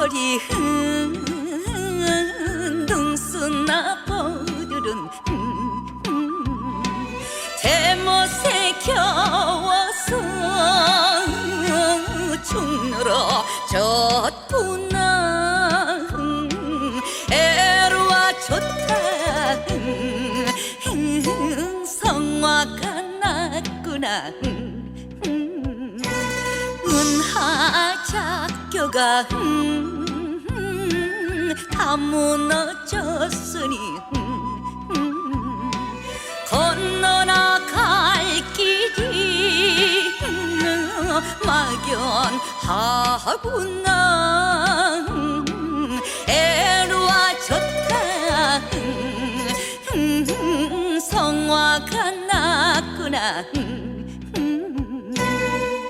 거리 흥둥순나 보르른 잘못에 겨워서 죽느라 졌구나. 애로와 좋다. 성화가 났구나. 은하 작교가 음. 다 무너졌으니. 건너나갈 길이 음, 막연하구나. 음, 애로와 좋다. 음, 음, 성화가 났구나. 음,